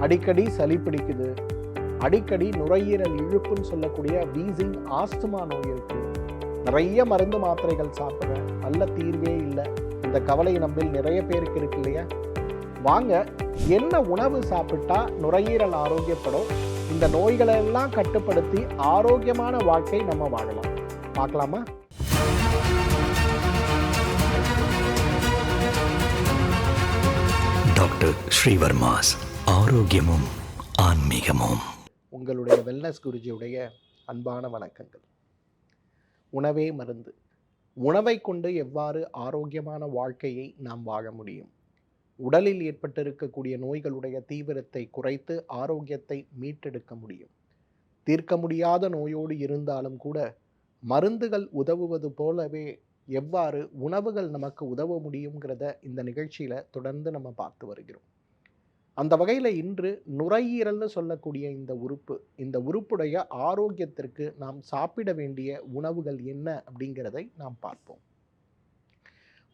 அடிக்கடி சளி பிடிக்குது. அடிக்கடி நுரையீரல் இழுப்புன்னு சொல்லக்கூடிய வீசிங் ஆஸ்துமா நோய் இருக்கு. நிறைய மருந்து மாத்திரைகள் சாப்பிட்றேன் நல்ல தீர்வே இல்லை. இந்த கவலை நம்பில் நிறைய பேருக்கு இருக்கு இல்லையா? வாங்க என்ன உணவு சாப்பிட்டா நுரையீரல் ஆரோக்கியப்படும்? இந்த நோய்களை எல்லாம் கட்டுப்படுத்தி ஆரோக்கியமான வாழ்க்கை நம்ம வாழலாம். பார்க்கலாமா? டாக்டர் ஸ்ரீவர்மாஸ். ஆரோக்கியமும் ஆன்மீகமும். உங்களுடைய வெல்னஸ் குருஜியுடைய அன்பான வணக்கங்கள். உணவே மருந்து. உணவை கொண்டு எவ்வாறு ஆரோக்கியமான வாழ்க்கையை நாம் வாழ முடியும்? உடலில் ஏற்பட்டிருக்கக்கூடிய நோய்களுடைய தீவிரத்தை குறைத்து ஆரோக்கியத்தை மீட்டெடுக்க முடியும். தீர்க்க முடியாத நோயோடு இருந்தாலும் கூட மருந்துகள் உதவுவது போலவே எவ்வாறு உணவுகள் நமக்கு உதவ முடியுங்கிறத இந்த நிகழ்ச்சியில் தொடர்ந்து நம்ம பார்த்து வருகிறோம். அந்த வகையில் இன்று நுரையீரல்னு சொல்லக்கூடிய இந்த உறுப்பு இந்த உறுப்புடைய ஆரோக்கியத்திற்கு நாம் சாப்பிட வேண்டிய உணவுகள் என்ன அப்படிங்கிறதை நாம் பார்ப்போம்.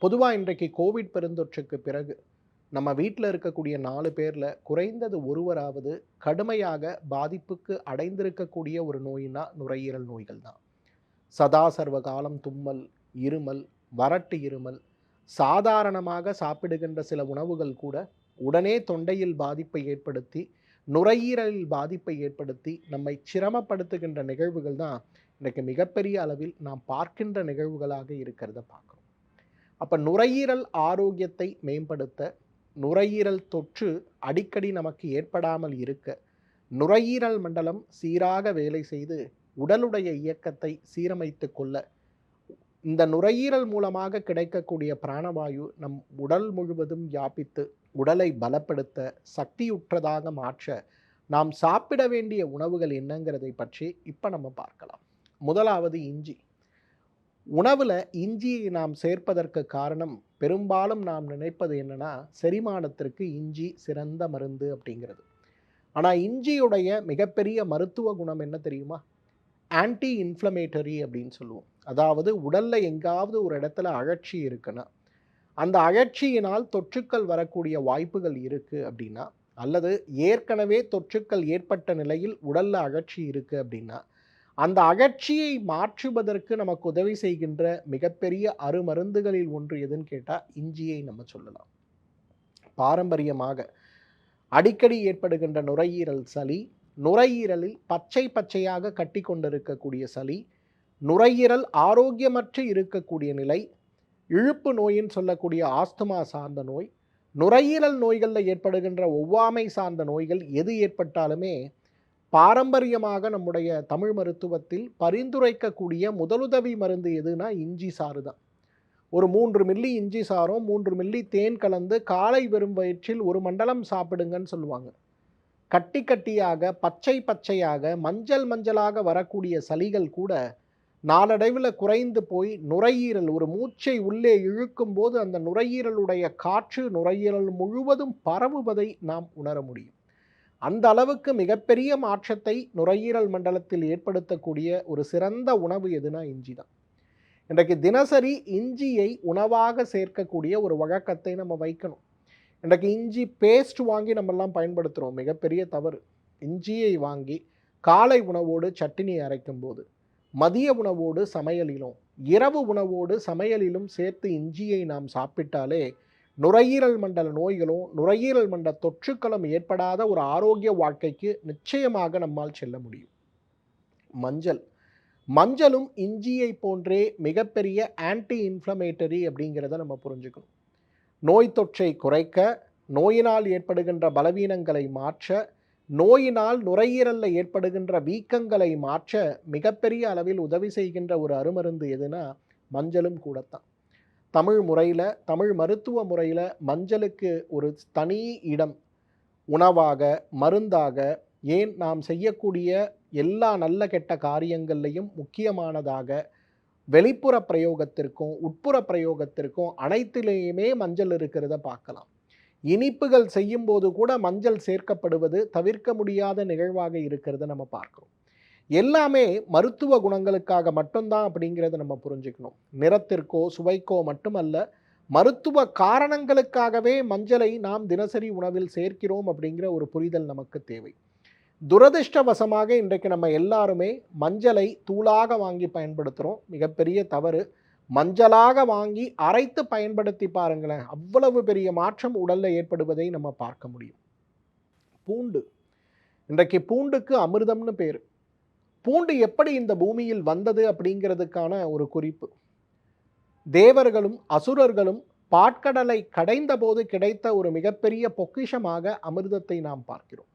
பொதுவாக இன்றைக்கு கோவிட் பெருந்தொற்றுக்கு பிறகு நம்ம வீட்டில் இருக்கக்கூடிய நாலு பேரில் குறைந்தது ஒருவராவது கடுமையாக பாதிப்புக்கு அடைந்திருக்கக்கூடிய ஒரு நோயினா நுரையீரல் நோய்கள் தான். சதா சர்வ காலம் தும்மல் இருமல் வறட்டு இருமல் சாதாரணமாக சாப்பிடுகின்ற சில உணவுகள் கூட உடனே தொண்டையில் பாதிப்பை ஏற்படுத்தி நுரையீரலில் பாதிப்பை ஏற்படுத்தி நம்மை சிரமப்படுத்துகின்ற நிகழ்வுகள் தான் இன்றைக்கு மிகப்பெரிய அளவில் நாம் பார்க்கின்ற நிகழ்வுகளாக இருக்கிறத பார்க்குறோம். அப்போ நுரையீரல் ஆரோக்கியத்தை மேம்படுத்த நுரையீரல் தொற்று அடிக்கடி நமக்கு ஏற்படாமல் இருக்க நுரையீரல் மண்டலம் சீராக வேலை செய்து உடலுடைய இயக்கத்தை சீரமைத்து கொள்ள இந்த நுரையீரல் மூலமாக கிடைக்கக்கூடிய பிராணவாயு நம் உடல் முழுவதும் வியாபித்து உடலை பலப்படுத்த சக்தியுற்றதாக மாற்ற நாம் சாப்பிட வேண்டிய உணவுகள் என்னங்கிறதை பற்றி இப்போ நம்ம பார்க்கலாம். முதலாவது இஞ்சி. உணவில் இஞ்சியை நாம் சேர்ப்பதற்கு காரணம் பெரும்பாலும் நாம் நினைப்பது என்னென்னா செரிமானத்திற்கு இஞ்சி சிறந்த மருந்து அப்படிங்கிறது. ஆனால் இஞ்சியுடைய மிகப்பெரிய மருத்துவ குணம் என்ன தெரியுமா? ஆன்டி இன்ஃப்ளமேட்டரி அப்படின்னு சொல்லுவோம். அதாவது உடலில் எங்காவது ஒரு இடத்துல அழற்சி இருக்குன்னா அந்த அழற்சியினால் தொற்றுக்கள் வரக்கூடிய வாய்ப்புகள் இருக்குது அப்படின்னா அல்லது ஏற்கனவே தொற்றுக்கள் ஏற்பட்ட நிலையில் உடலில் அகழ்ச்சி இருக்குது அப்படின்னா அந்த அகழ்ச்சியை மாற்றுவதற்கு நமக்கு உதவி செய்கின்ற மிகப்பெரிய அருமருந்துகளில் ஒன்று எதுன்னு கேட்டால் இஞ்சியை நம்ம சொல்லலாம். பாரம்பரியமாக அடிக்கடி ஏற்படுகின்ற நுரையீரல் சளி நுரையீரலில் பச்சை பச்சையாக கட்டி கொண்டிருக்கக்கூடிய சளி நுரையீரல் ஆரோக்கியமற்று இருக்கக்கூடிய நிலை இழுப்பு நோயின்னு சொல்லக்கூடிய ஆஸ்துமா சார்ந்த நோய் நுரையீரல் நோய்களில் ஏற்படுகின்ற ஒவ்வாமை சார்ந்த நோய்கள் எது ஏற்பட்டாலுமே பாரம்பரியமாக நம்முடைய தமிழ் மருத்துவத்தில் பரிந்துரைக்கக்கூடிய முதலுதவி மருந்து எதுனா இஞ்சி சாறு தான். ஒரு மூன்று மில்லி இஞ்சி சாரும் மூன்று மில்லி தேன் கலந்து காலை வெறும் வயிற்றில் ஒரு மண்டலம் சாப்பிடுங்கன்னு சொல்லுவாங்க. கட்டி கட்டியாக பச்சை பச்சையாக மஞ்சள் மஞ்சளாக வரக்கூடிய சளிகள் கூட நாளடைவில் குறைந்து போய் நுரையீரல் ஒரு மூச்சை உள்ளே இழுக்கும் போது அந்த நுரையீரலுடைய காற்று நுரையீரல் முழுவதும் பரவுவதை நாம் உணர முடியும். அந்த அளவுக்கு மிகப்பெரிய மாற்றத்தை நுரையீரல் மண்டலத்தில் ஏற்படுத்தக்கூடிய ஒரு சிறந்த உணவு எதுனா இஞ்சி தான். இன்றைக்கு தினசரி இஞ்சியை உணவாக சேர்க்கக்கூடிய ஒரு வழக்கத்தை நம்ம வைக்கணும். இன்றைக்கு இஞ்சி பேஸ்ட் வாங்கி நம்மெல்லாம் பயன்படுத்துகிறோம் மிகப்பெரிய தவறு. இஞ்சியை வாங்கி காலை உணவோடு சட்டினி அரைக்கும் போது மதிய உணவோடு சமையலிலும் இரவு உணவோடு சமையலிலும் சேர்த்து இஞ்சியை நாம் சாப்பிட்டாலே நுரையீரல் மண்டல நோய்களும் நுரையீரல் மண்டல தொற்றுக்களும் ஏற்படாத ஒரு ஆரோக்கிய வாழ்க்கைக்கு நிச்சயமாக நம்மால் செல்ல முடியும். மஞ்சள். மஞ்சளும் இஞ்சியை போன்றே மிகப்பெரிய ஆன்டி இன்ஃப்ளமேட்டரி அப்படிங்கிறத நம்ம புரிஞ்சுக்கணும். நோய் தொற்றை குறைக்க நோயினால் ஏற்படுகின்ற பலவீனங்களை மாற்ற நோயினால் நுரையீரலில் ஏற்படுகின்ற வீக்கங்களை மாற்ற மிகப்பெரிய அளவில் உதவி செய்கின்ற ஒரு அருமருந்து எதுனா மஞ்சளும் கூடத்தான். தமிழ் முறையில் தமிழ் மருத்துவ முறையில் மஞ்சளுக்கு ஒரு தனி இடம். உணவாக மருந்தாக ஏன் நாம் செய்யக்கூடிய எல்லா நல்ல கெட்ட காரியங்கள்லையும் முக்கியமானதாக வெளிப்புற பிரயோகத்திற்கும் உட்புற பிரயோகத்திற்கும் அனைத்திலேயுமே மஞ்சள் இருக்கிறத பார்க்கலாம். இனிப்புகள் செய்யும்போது கூட மஞ்சள் சேர்க்கப்படுவது தவிர்க்க முடியாத நிகழ்வாக இருக்கிறத நம்ம பார்க்குறோம். எல்லாமே மருத்துவ குணங்களுக்காக மட்டும்தான் அப்படிங்கிறத நம்ம புரிஞ்சுக்கணும். நிறத்திற்கோ சுவைக்கோ மட்டுமல்ல மருத்துவ காரணங்களுக்காகவே மஞ்சளை நாம் தினசரி உணவில் சேர்க்கிறோம் அப்படிங்கிற ஒரு புரிதல் நமக்கு தேவை. துரதிர்ஷ்டவசமாக இன்றைக்கு நம்ம எல்லாருமே மஞ்சளை தூளாக வாங்கி பயன்படுத்துகிறோம் மிகப்பெரிய தவறு. மஞ்சளாக வாங்கி அரைத்து பயன்படுத்தி பாருங்களேன். அவ்வளவு பெரிய மாற்றம் உடலில் ஏற்படுவதை நம்ம பார்க்க முடியும். பூண்டு. இன்றைக்கு பூண்டுக்கு அமிர்தம்னு பேர். பூண்டு எப்படி இந்த பூமியில் வந்தது அப்படிங்கிறதுக்கான ஒரு குறிப்பு. தேவர்களும் அசுரர்களும் பாட்கடலை கடைந்த போது கிடைத்த ஒரு மிகப்பெரிய பொக்கிஷமாக அமிர்தத்தை நாம் பார்க்கிறோம்.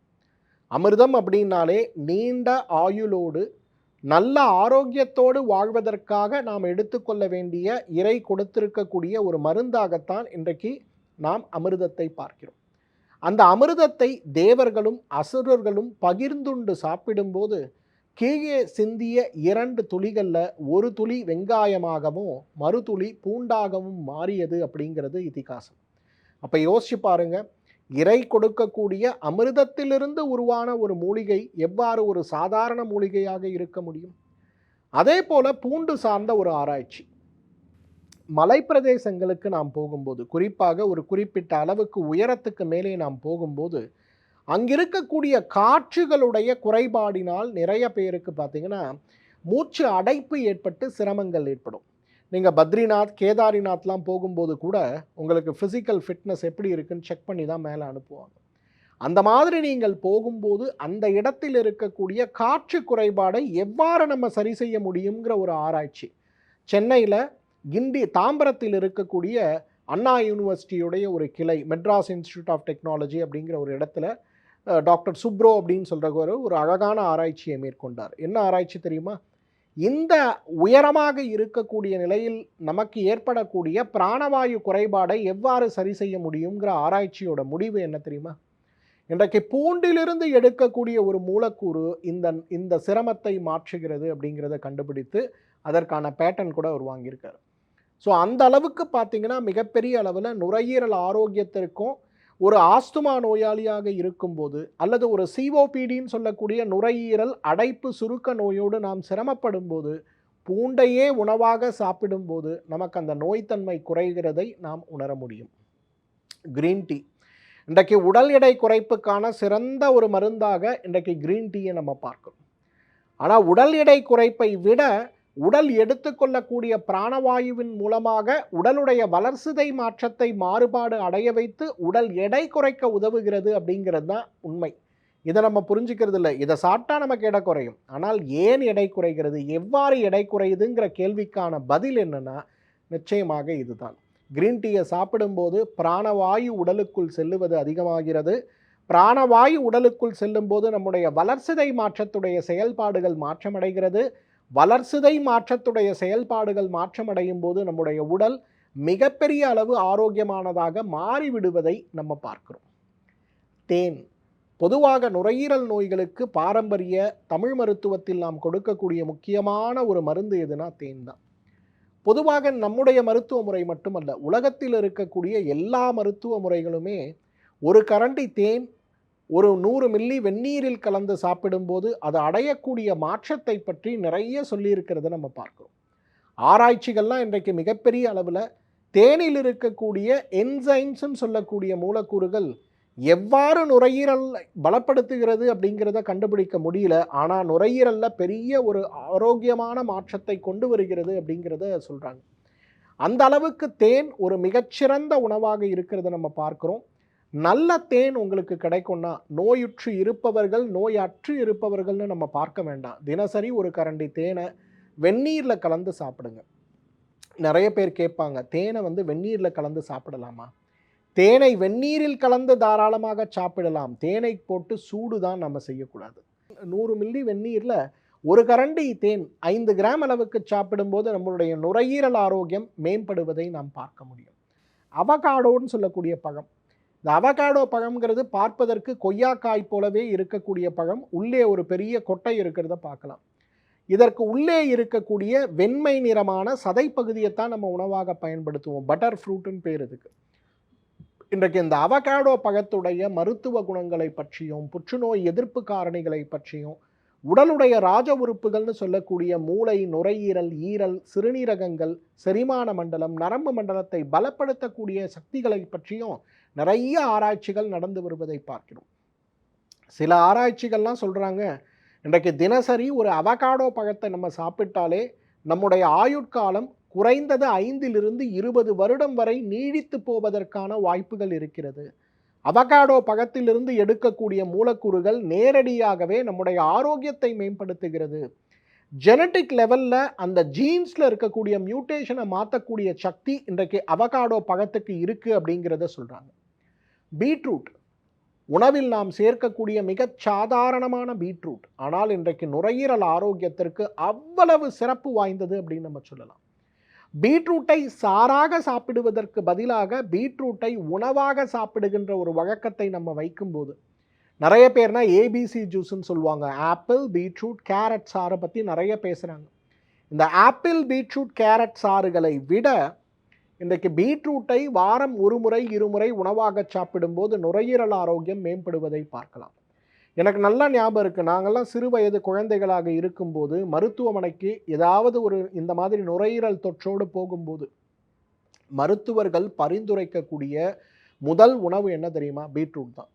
அமிர்தம் அப்படின்னாலே நீண்ட ஆயுளோடு நல்ல ஆரோக்கியத்தோடு வாழ்வதற்காக நாம் எடுத்துக்கொள்ள வேண்டிய இறை கொடுத்திருக்கக்கூடிய ஒரு மருந்தாகத்தான் இன்றைக்கு நாம் அமிர்தத்தை பார்க்கிறோம். அந்த அமிர்தத்தை தேவர்களும் அசுரர்களும் பகிர்ந்துண்டு சாப்பிடும்போது கீழே சிந்திய இரண்டு துளிகளில் ஒரு துளி வெங்காயமாகவும் மறுதுளி பூண்டாகவும் மாறியது அப்படிங்கிறது இதிகாசம். அப்போ யோசிச்சு பாருங்கள் இறை கொடுக்கக்கூடிய அமிர்தத்திலிருந்து உருவான ஒரு மூலிகை எவ்வாறு ஒரு சாதாரண மூலிகையாக இருக்க முடியும்? அதே போல பூண்டு சார்ந்த ஒரு ஆராய்ச்சி. மலைப்பிரதேசங்களுக்கு நாம் போகும்போது குறிப்பாக ஒரு குறிப்பிட்ட அளவுக்கு உயரத்துக்கு மேலே நாம் போகும்போது அங்கிருக்கக்கூடிய காற்றுகளுடைய குறைபாடினால் நிறைய பேருக்கு பார்த்தீங்கன்னா மூச்சு அடைப்பு ஏற்பட்டு சிரமங்கள் ஏற்படும். நீங்கள் பத்ரிநாத் கேதாரிநாத்லாம் போகும்போது கூட உங்களுக்கு ஃபிசிக்கல் ஃபிட்னஸ் எப்படி இருக்குன்னு செக் பண்ணி தான் மேலே அனுப்புவாங்க. அந்த மாதிரி நீங்கள் போகும்போது அந்த இடத்தில் இருக்கக்கூடிய காற்று குறைபாடை எவ்வாறு நம்ம சரி செய்ய முடியுங்கிற ஒரு ஆராய்ச்சி. சென்னையில் கிண்டி தாம்பரத்தில் இருக்கக்கூடிய அண்ணா யூனிவர்சிட்டியுடைய ஒரு கிளை மெட்ராஸ் இன்ஸ்டியூட் ஆஃப் டெக்னாலஜி அப்படிங்கிற ஒரு இடத்துல டாக்டர் சுப்ரோ அப்படின்னு சொல்கிற ஒரு அழகான ஆராய்ச்சியை மேற்கொண்டார். என்ன ஆராய்ச்சி தெரியுமா? இந்த உயரமாக இருக்கக்கூடிய நிலையில் நமக்கு ஏற்படக்கூடிய பிராணவாயு குறைபாடை எவ்வாறு சரி செய்ய முடியுங்கிற ஆராய்ச்சியோட முடிவு என்ன தெரியுமா? இன்றைக்கு பூண்டிலிருந்து எடுக்கக்கூடிய ஒரு மூலக்கூறு இந்த இந்த சிரமத்தை மாற்றுகிறது அப்படிங்கிறத கண்டுபிடித்து அதற்கான பேட்டன் கூட அவர் வாங்கியிருக்காரு. ஸோ அந்த அளவுக்கு பார்த்தீங்கன்னா மிகப்பெரிய அளவில் நுரையீரல் ஆரோக்கியத்திற்கும் ஒரு ஆஸ்துமா நோயாளியாக இருக்கும்போது அல்லது ஒரு சிஓபிடின்னு சொல்லக்கூடிய நுரையீரல் அடைப்பு சுருக்க நோயோடு நாம் சிரமப்படும் போது பூண்டையே உணவாக சாப்பிடும்போது நமக்கு அந்த நோய்த்தன்மை குறைகிறதை நாம் உணர முடியும். க்ரீன் டீ இன்றைக்கு உடல் எடை குறைப்புக்கான சிறந்த ஒரு மருந்தாக இன்றைக்கு கிரீன் டீயை நம்ம பார்க்கிறோம் ஆனால் உடல் எடை குறைப்பை விட உடல் எடுத்துக்கொள்ளக்கூடிய பிராணவாயுவின் மூலமாக உடலுடைய வளர்சிதை மாற்றத்தை மாறுபாடு அடைய வைத்து உடல் எடை குறைக்க உதவுகிறது அப்படிங்கிறது தான் உண்மை. இதை நம்ம புரிஞ்சுக்கிறது இல்லை. இதை சாப்பிட்டா நமக்கு எடை குறையும். ஆனால் ஏன் எடை குறைகிறது? எவ்வாறு எடை குறையுதுங்கிற கேள்விக்கான பதில் என்னென்னா நிச்சயமாக இதுதான். கிரீன் டீயை சாப்பிடும்போது பிராணவாயு உடலுக்குள் செல்லுவது அதிகமாகிறது. பிராணவாயு உடலுக்குள் செல்லும்போது நம்முடைய வளர்சிதை மாற்றத்துடைய செயல்பாடுகள் மாற்றமடைகிறது. வளர்சிதை மாற்றத்துடைய செயல்பாடுகள் மாற்றமடையும் போது நம்முடைய உடல் மிகப்பெரிய அளவு ஆரோக்கியமானதாக மாறிவிடுவதை நம்ம பார்க்கிறோம். தேன் பொதுவாக நுரையீரல் நோய்களுக்கு பாரம்பரிய தமிழ் மருத்துவத்தில் நாம் கொடுக்கக்கூடிய முக்கியமான ஒரு மருந்து எதுனா தேன் தான். பொதுவாக நம்முடைய மருத்துவ முறை மட்டுமல்ல உலகத்தில் இருக்கக்கூடிய எல்லா மருத்துவ முறைகளுமே ஒரு கரண்டி தேன் ஒரு நூறு மில்லி வெந்நீரில் கலந்து சாப்பிடும்போது அது அடையக்கூடிய மாற்றத்தை பற்றி நிறைய சொல்லியிருக்கிறத நம்ம பார்க்குறோம். ஆராய்ச்சிகள்லாம் இன்றைக்கு மிகப்பெரிய அளவில் தேனில் இருக்கக்கூடிய என்சைம்ஸ்ன்னு சொல்லக்கூடிய மூலக்கூறுகள் எவ்வாறு நுரையீரல் பலப்படுத்துகிறது அப்படிங்கிறத கண்டுபிடிக்க முடியல. ஆனால் நுரையீரலில் பெரிய ஒரு ஆரோக்கியமான மாற்றத்தை கொண்டு வருகிறது அப்படிங்கிறத சொல்கிறாங்க அந்த அளவுக்கு தேன் ஒரு மிகச்சிறந்த உணவாக இருக்கிறத நம்ம பார்க்குறோம். நல்ல தேன் உங்களுக்கு கிடைக்கும்னா நோயுற்று இருப்பவர்கள் நோயற்று இருப்பவர்கள்னு நம்ம பார்க்க வேண்டாம். தினசரி ஒரு கரண்டி தேனை வெந்நீரில் கலந்து சாப்பிடுங்க. நிறைய பேர் கேட்பாங்க தேனை வந்து வெந்நீரில் கலந்து சாப்பிடலாமா? தேனை வெந்நீரில் கலந்து தாராளமாக சாப்பிடலாம். தேனை போட்டு சூடு தான் நம்ம செய்யக்கூடாது. நூறு மில்லி வெந்நீரில் ஒரு கரண்டி தேன் ஐந்து கிராம் அளவுக்கு சாப்பிடும்போது நம்மளுடைய நுரையீரல் ஆரோக்கியம் மேம்படுவதை நாம் பார்க்க முடியும். அவகாடோன்னு சொல்லக்கூடிய பழம். இந்த அவகாடோ பழம்ங்கிறது பார்ப்பதற்கு கொய்யாக்காய் போலவே இருக்கக்கூடிய பழம். உள்ளே ஒரு பெரிய கொட்டை இருக்கிறத பார்க்கலாம். இதற்கு உள்ளே இருக்கக்கூடிய வெண்மை நிறமான சதைப்பகுதியைத்தான் நம்ம உணவாக பயன்படுத்துவோம். பட்டர் ஃப்ரூட்டுன்னு பேர் இதுக்கு. இன்றைக்கு இந்த அவகாடோ பழத்துடைய மருத்துவ குணங்களை பற்றியும் புற்றுநோய் எதிர்ப்பு காரணிகளை பற்றியும் உடலுடைய ராஜ உறுப்புகள்னு சொல்லக்கூடிய மூளை நுரையீரல் ஈரல் சிறுநீரகங்கள் செரிமான மண்டலம் நரம்பு மண்டலத்தை பலப்படுத்தக்கூடிய சக்திகளை பற்றியும் நிறைய ஆராய்ச்சிகள் நடந்து வருவதை பார்க்கிறோம். சில ஆராய்ச்சிகள்லாம் சொல்கிறாங்க இன்றைக்கு தினசரி ஒரு அவகாடோ பழத்தை நம்ம சாப்பிட்டாலே நம்முடைய ஆயுட்காலம் குறைந்தது ஐந்திலிருந்து இருபது வருடம் வரை நீடித்து போவதற்கான வாய்ப்புகள் இருக்கிறது. அவகாடோ பழத்திலிருந்து எடுக்கக்கூடிய மூலக்கூறுகள் நேரடியாகவே நம்முடைய ஆரோக்கியத்தை மேம்படுத்துகிறது. ஜெனட்டிக் லெவலில் அந்த ஜீன்ஸில் இருக்கக்கூடிய மியூட்டேஷனை மாற்றக்கூடிய சக்தி இன்றைக்கு அவகாடோ பழத்துக்கு இருக்குது அப்படிங்கிறத சொல்கிறாங்க பீட்ரூட். உணவில் நாம் சேர்க்கக்கூடிய மிகச் சாதாரணமான பீட்ரூட். ஆனால் இன்றைக்கு நுரையீரல் ஆரோக்கியத்திற்கு அவ்வளவு சிறப்பு வாய்ந்தது அப்படின்னு நம்ம சொல்லலாம். பீட்ரூட்டை சாராக சாப்பிடுவதற்கு பதிலாக பீட்ரூட்டை உணவாக சாப்பிடுகின்ற ஒரு வழக்கத்தை நம்ம வைக்கும்போது நிறைய பேர்னா ஏபிசி ஜூஸ்ன்னு சொல்லுவாங்க. ஆப்பிள் பீட்ரூட் கேரட் சாறை பற்றி நிறைய பேசுகிறாங்க இந்த ஆப்பிள் பீட்ரூட் கேரட் சாறுகளை விட இன்றைக்கு பீட்ரூட்டை வாரம் ஒரு முறை இருமுறை உணவாக சாப்பிடும்போது நுரையீரல் ஆரோக்கியம் மேம்படுவதை பார்க்கலாம். எனக்கு நல்லா ஞாபகம் இருக்குது நாங்கள்லாம் சிறு வயது குழந்தைகளாக இருக்கும்போது மருத்துவமனைக்கு ஏதாவது ஒரு இந்த மாதிரி நுரையீரல் தொற்றோடு போகும்போது மருத்துவர்கள் பரிந்துரைக்கக்கூடிய முதல் உணவு என்ன தெரியுமா? பீட்ரூட் தான்.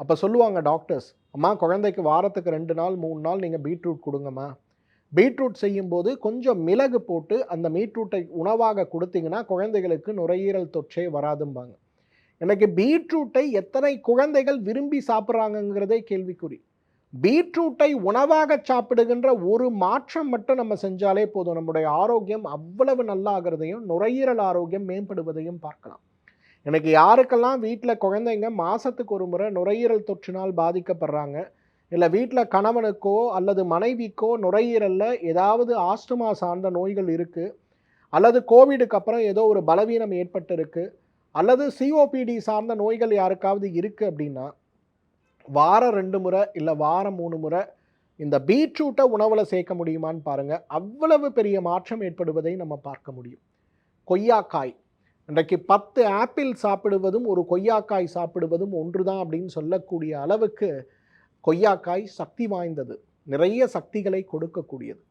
அப்போ சொல்லுவாங்க டாக்டர்ஸ் அம்மா குழந்தைக்கு வாரத்துக்கு ரெண்டு நாள் மூணு நாள் நீங்கள் பீட்ரூட் கொடுங்கம்மா. பீட்ரூட் செய்யும்போது கொஞ்சம் மிளகு போட்டு அந்த பீட்ரூட்டை உணவாக கொடுத்தீங்கன்னா குழந்தைகளுக்கு நுரையீரல் தொற்றே வராதும்பாங்க. எனக்கு பீட்ரூட்டை எத்தனை குழந்தைகள் விரும்பி சாப்பிட்றாங்கங்கிறதே கேள்விக்குறி. பீட்ரூட்டை உணவாக சாப்பிடுகின்ற ஒரு மாற்றம் மட்டும் நம்ம செஞ்சாலே போதும். நம்முடைய ஆரோக்கியம் அவ்வளவு நல்லாகிறதையும் நுரையீரல் ஆரோக்கியம் மேம்படுவதையும் பார்க்கலாம். எனக்கு யாருக்கெல்லாம் வீட்டில் குழந்தைங்க மாதத்துக்கு ஒரு முறை நுரையீரல் தொற்றினால் பாதிக்கப்படுறாங்க இல்லை வீட்டில் கணவனுக்கோ அல்லது மனைவிக்கோ நுரையீரலில் ஏதாவது ஆஸ்துமா சார்ந்த நோய்கள் இருக்குது அல்லது கோவிடுக்கு அப்புறம் ஏதோ ஒரு பலவீனம் ஏற்பட்டிருக்கு. அல்லது சிஓபிடி சார்ந்த நோய்கள் யாருக்காவது இருக்குது அப்படின்னா வாரம் ரெண்டு முறை இல்லை வாரம் மூணு முறை இந்த பீட்ரூட்டை உணவில் சேர்க்க முடியுமான்னு பாருங்கள் அவ்வளவு பெரிய மாற்றம் ஏற்படுவதை நம்ம பார்க்க முடியும். கொய்யாக்காய். இன்றைக்கு பத்து ஆப்பிள் சாப்பிடுவதும் ஒரு கொய்யாக்காய் சாப்பிடுவதும் ஒன்று தான் அப்படின்னு சொல்லக்கூடிய அளவுக்கு கொய்யாக்காய் சக்தி வாய்ந்தது. நிறைய சக்திகளை கொடுக்கக்கூடியது.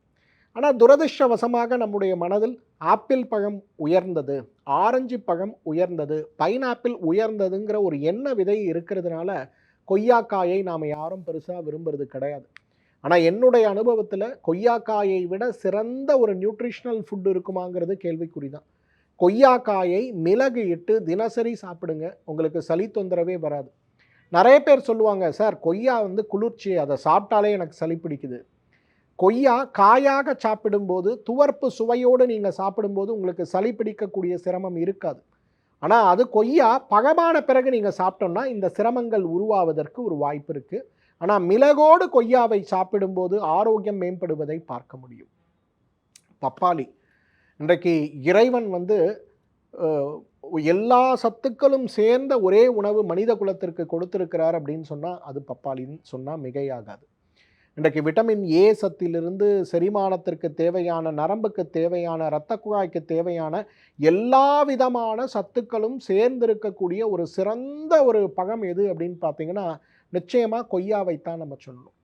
ஆனால் துரதிர்ஷ்டவசமாக நம்முடைய மனதில் ஆப்பிள் பழம் உயர்ந்தது ஆரஞ்சு பழம் உயர்ந்தது பைனாப்பிள் உயர்ந்ததுங்கிற ஒரு எண்ண விதை இருக்கிறதுனால கொய்யாக்காயை நாம் யாரும் பெருசாக விரும்புறது கிடையாது. ஆனால் என்னுடைய அனுபவத்தில் கொய்யாக்காயை விட சிறந்த ஒரு நியூட்ரிஷனல் ஃபுட் இருக்குமாங்கிறது கேள்விக்குறி தான். கொய்யாக்காயை மிளகு இட்டு தினசரி சாப்பிடுங்க. உங்களுக்கு சளி தொந்தரவே வராது. நிறைய பேர் சொல்லுவாங்க சார் கொய்யா வந்து குளிர்ச்சி அதை சாப்பிட்டாலே எனக்கு சளி பிடிக்குது. கொய்யா காயாக சாப்பிடும்போது துவர்ப்பு சுவையோடு நீங்கள் சாப்பிடும்போது உங்களுக்கு சளி பிடிக்கக்கூடிய சிரமம் இருக்காது. ஆனால் அது கொய்யா பகமான பிறகு நீங்கள் சாப்பிட்டோம்னா இந்த சிரமங்கள் உருவாவதற்கு ஒரு வாய்ப்பு இருக்குது ஆனால் மிளகோடு கொய்யாவை சாப்பிடும்போது ஆரோக்கியம் மேம்படுவதை பார்க்க முடியும். பப்பாளி. இன்றைக்கு இறைவன் வந்து எல்லா சத்துக்களும் சேர்ந்த ஒரே உணவு மனித குலத்திற்கு கொடுத்திருக்கிறார் அப்படின்னு சொன்னால் அது பப்பாளின்னு சொன்னால் மிகையாகாது. இன்றைக்கு விட்டமின் ஏ சத்திலிருந்து செரிமானத்திற்கு தேவையான நரம்புக்கு தேவையான இரத்த குழாய்க்கு தேவையான எல்லா விதமான சத்துக்களும் சேர்ந்திருக்கக்கூடிய ஒரு சிறந்த ஒரு பழம் எது அப்படின்னு பார்த்தீங்கன்னா நிச்சயமாக கொய்யாவைத்தான் நம்ம சொல்லணும்.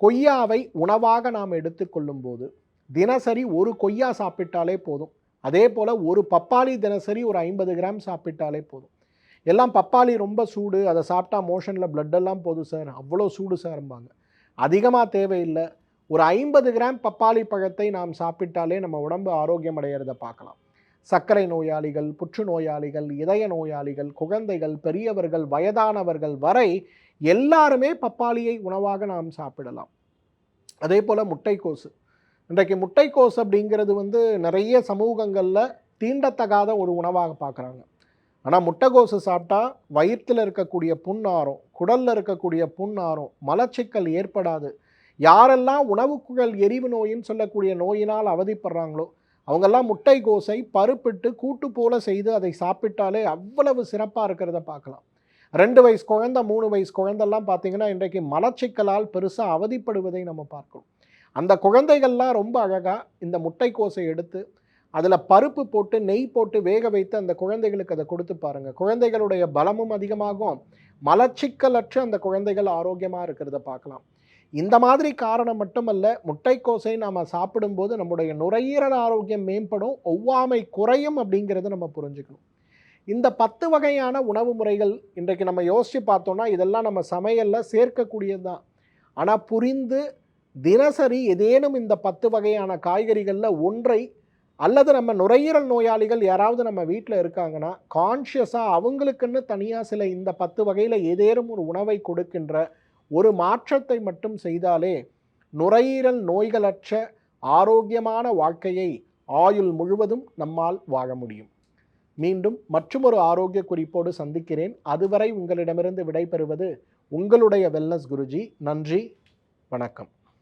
கொய்யாவை உணவாக நாம் எடுத்துக்கொள்ளும் போது தினசரி ஒரு கொய்யா சாப்பிட்டாலே போதும். அதே போல் ஒரு பப்பாளி தினசரி ஒரு ஐம்பது கிராம் சாப்பிட்டாலே போதும். எல்லாம் பப்பாளி ரொம்ப சூடு அதை சாப்பிட்டா மோஷனில் blood எல்லாம் போதும் சார் அவ்வளோ சூடு சார்பாங்க அதிகமாக தேவையில்லை. ஒரு ஐம்பது கிராம் பப்பாளி பழத்தை நாம் சாப்பிட்டாலே நம்ம உடம்பு ஆரோக்கியம் அடையிறத பார்க்கலாம். சர்க்கரை நோயாளிகள் புற்றுநோயாளிகள் இதய நோயாளிகள் குழந்தைகள் பெரியவர்கள் வயதானவர்கள் வரை எல்லாருமே பப்பாளியை உணவாக நாம் சாப்பிடலாம். அதே போல் முட்டைக்கோசு. இன்றைக்கு முட்டைக்கோஸ் அப்படிங்கிறது வந்து நிறைய சமூகங்களில் தீண்டத்தகாத ஒரு உணவாக பார்க்குறாங்க. ஆனால் முட்டைக்கோசு சாப்பிட்டா வயிற்றில் இருக்கக்கூடிய புண் குடலில் இருக்கக்கூடிய புண் மலச்சிக்கல் ஏற்படாது. யாரெல்லாம் உணவுக்குழல் எரிவு நோயின்னு சொல்லக்கூடிய நோயினால் அவதிப்படுறாங்களோ அவங்கெல்லாம் முட்டைக்கோஸை பருப்பிட்டு கூட்டு போல செய்து அதை சாப்பிட்டாலே அவ்வளவு சிறப்பாக இருக்கிறத பார்க்கலாம். ரெண்டு வயசு குழந்தை மூணு வயசு குழந்தெல்லாம் பார்த்திங்கன்னா இன்றைக்கு மலச்சிக்கலால் பெருசாக அவதிப்படுவதை நம்ம பார்க்கணும் அந்த குழந்தைகள்லாம் ரொம்ப அழகாக இந்த முட்டைக்கோசை எடுத்து அதில் பருப்பு போட்டு நெய் போட்டு வேக வைத்து அந்த குழந்தைகளுக்கு அதை கொடுத்து பாருங்கள் குழந்தைகளுடைய பலமும் அதிகமாகும். மலச்சிக்கலற்று அந்த குழந்தைகள் ஆரோக்கியமாக இருக்கிறத பார்க்கலாம். இந்த மாதிரி காரணம் மட்டுமல்ல முட்டைக்கோசை நாம் சாப்பிடும்போது நம்முடைய நுரையீரல் ஆரோக்கியம் மேம்படும் ஒவ்வாமை குறையும் அப்படிங்கிறத நம்ம புரிஞ்சுக்கணும். இந்த பத்து வகையான உணவு முறைகள் இன்றைக்கு நம்ம யோசித்து பார்த்தோன்னா இதெல்லாம் நம்ம சமையலில் சேர்க்கக்கூடியது தான் ஆனால் புரிந்து தினசரி ஏதேனும் இந்த பத்து வகையான காய்கறிகளில் ஒன்றை அல்லது நம்ம நுரையீரல் நோயாளிகள் யாராவது நம்ம வீட்டில் இருக்காங்கன்னா கான்ஷியஸாக அவங்களுக்குன்னு தனியாக சில இந்த பத்து வகையில் ஏதேனும் ஒரு உணவை கொடுக்கின்ற ஒரு மாற்றத்தை மட்டும் செய்தாலே நுரையீரல் நோய்களற்ற ஆரோக்கியமான வாழ்க்கையை ஆயுள் முழுவதும் நம்மால் வாழ முடியும். மீண்டும் மற்றொரு ஆரோக்கிய குறிப்போடு சந்திக்கிறேன். அதுவரை உங்களிடமிருந்து விடைபெறுவது உங்களுடைய வெல்னஸ் குருஜி. நன்றி. வணக்கம்.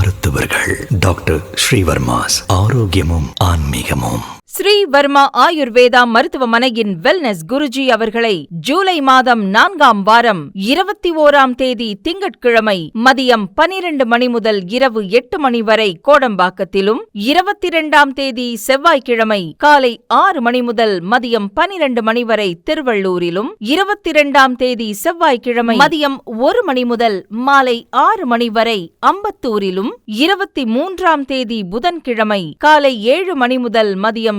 மருத்துவர்கள். டாக்டர் ஸ்ரீவர்மாஸ் ஆரோக்கியமும் ஆன்மீகமும். ஸ்ரீ வர்மா ஆயுர்வேதா மருத்துவமனையின் வெல்னஸ் குருஜி அவர்களை ஜூலை மாதம் நான்காம் வாரம் இருபத்தி ஓராம் தேதி திங்கட்கிழமை மதியம் பனிரெண்டு மணி முதல் இரவு எட்டு மணி வரை கோடம்பாக்கத்திலும் இருபத்தி இரண்டாம் தேதி செவ்வாய்க்கிழமை காலை ஆறு மணி முதல் மதியம் பனிரெண்டு மணி வரை திருவள்ளூரிலும் இருபத்தி இரண்டாம் தேதி செவ்வாய்க்கிழமை மதியம் ஒரு மணி முதல் மாலை ஆறு மணி வரை அம்பத்தூரிலும் இருபத்தி மூன்றாம் தேதி புதன்கிழமை காலை ஏழு மணி முதல் மதியம்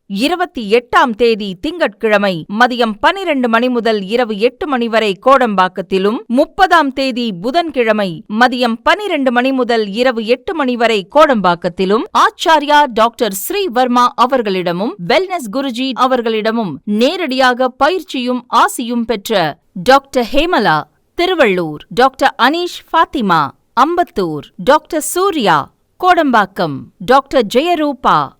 இருபத்தி எட்டாம் தேதி திங்கட்கிழமை மதியம் பனிரெண்டு மணி முதல் இரவு எட்டு மணி வரை கோடம்பாக்கத்திலும் முப்பதாம் தேதி புதன்கிழமை மதியம் பனிரெண்டு மணி முதல் இரவு எட்டு மணி வரை கோடம்பாக்கத்திலும் ஆச்சாரியா டாக்டர் ஸ்ரீவர்மா அவர்களிடமும் வெல்னஸ் குருஜி அவர்களிடமும் நேரடியாக பயிற்சியும் ஆசியும் பெற்ற doctor Hemala Tiruvallur. Doctor Aneesh Fathima Ambattur. Doctor Surya Kodambakkam. Doctor Jayarupa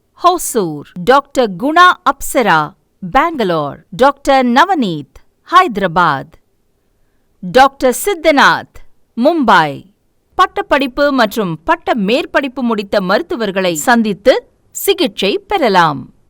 Hosur doctor Guna Apsara Bangalore doctor Navneeth Hyderabad. Doctor Siddhanath Mumbai. பட்டப்படிப்பு மற்றும் பட்ட மேற்படிப்பு முடித்த மருத்துவர்களை சந்தித்து சிகிச்சை பெறலாம்.